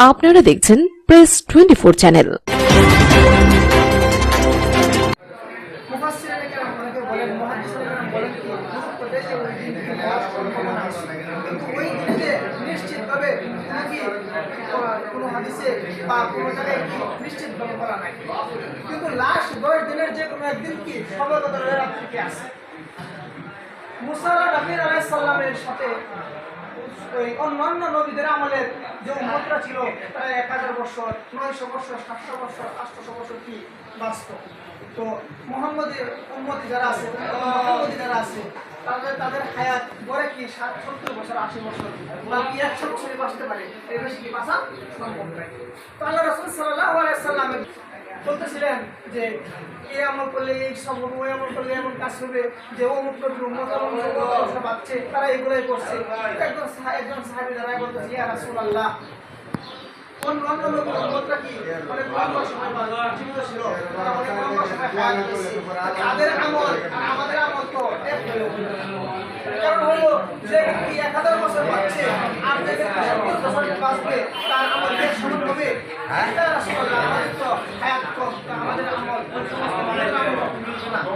আপনারা দেখছেন press twenty four channel নবীর আলাইহিস সালামের সাথে ওই অন্যান্য নবীদের আমলের যে উম্মতরা ছিল, প্রায় এক হাজার বছর নয়শো বছর সাতশো বছর আটশো বছর কি বাঁচত। তো মোহাম্মদের উম্মতি যারা আছে মোহাম্মদি যারা আছে, তাদের তাদের হায়াত গড়ে কি ষাট সত্তর বছর, আশি বছর, বা কি একশো বছরে বাঁচতে পারে? এর বেশি কি বাঁচা সম্ভব নয়। তো আল্লাহ রসুল সাল্লাহ আলাইসাল্লামের বলতেছিলেন যে এই আমল করলে, এই সব ওই আমল করলে এমন কাজ হবে যে অমুক সব বাচ্চে তারা এগুলোই করছে। একজন একজন সাহাবী দাঁড়ায় বলতেছে, ইয়া আমল আর আমাদের আমল তো এক হাজার বছর বাঁচবে, তার হবে তো হায়াত কম তা আমাদের আমল ওই সমস্ত আমাদের আমল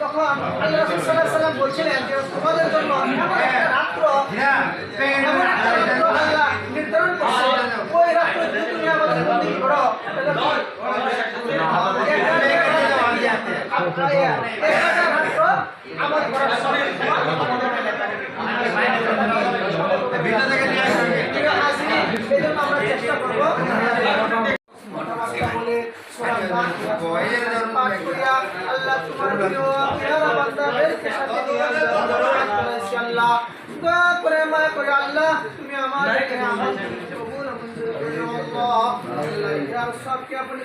তখন আল্লাহ ওয়াসাল্লাম বলছিলেন ভিন্ন থেকে নিয়ে আসবেন প্রিয় হাজিরিন, এই জন্য আমরা চেষ্টা করব কথাবার্তা বলে সূরা ফাতিহা পাঠ করিয়া আল্লাহ তোমার প্রিয় পেয়ারা বান্দাদেরকে সাথে নিয়ে আল্লাহ দরবার করেছি আল্লাহ দয়া করে মায়া করে আল্লাহ তুমি আমাদেরকে আমাদেরকে কবুল মঞ্জুর করো আল্লাহ আল্লাহ ইয়ার সবকে আপনি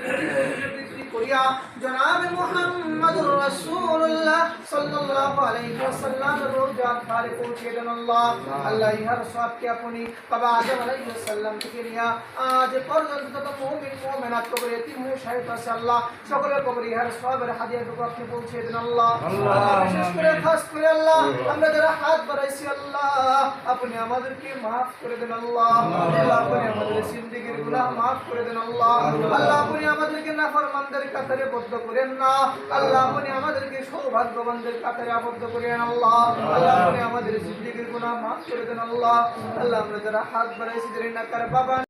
বিক্রি করিয়া জনাব মুহাম্মদুর রাসূলুল্লাহ সাল্লাল্লাহু আলাইহি ওয়াসাল্লাম রোজাত পারে পৌঁছে দেন আল্লাহ। আল্লাহ ইহার সবকে আপনি বাবা আদম আলাইহিস সালাম থেকে নিয়া আজ পর্যন্ত যত মুমিন মুমিনাত কবরে এতিম মুশাহিদ আছে আল্লাহ। সকলের কবরে ইহার সবের হাদিয়াটুকু আপনি পৌঁছে দেন আল্লাহ। বিশেষ করে খাস করে আল্লাহ আমরা যারা হাত বাড়াইছি আল্লাহ আপনি আমাদেরকে মাফ করে দেন আল্লাহ। আল্লাহ আপনি আমাদের জিন্দেগির গুনাহ মাফ করে দেন আল্লাহ। আল্লাহ আপনি আমাদেরকে নাফরমানদের কাতারে বদ্ধ করেন না। আল্লাহ আপনি আমাদেরকে সৌভাগ্যবানদের কাতারে আবদ্ধ করেন আল্লাহ। আল্লাহ আপনি আমাদের জিন্দেগির গুণা মাফ করে দেন আল্লাহ। আল্লাহ আমরা যারা হাত বাড়াইছি যারা নাকার বাবা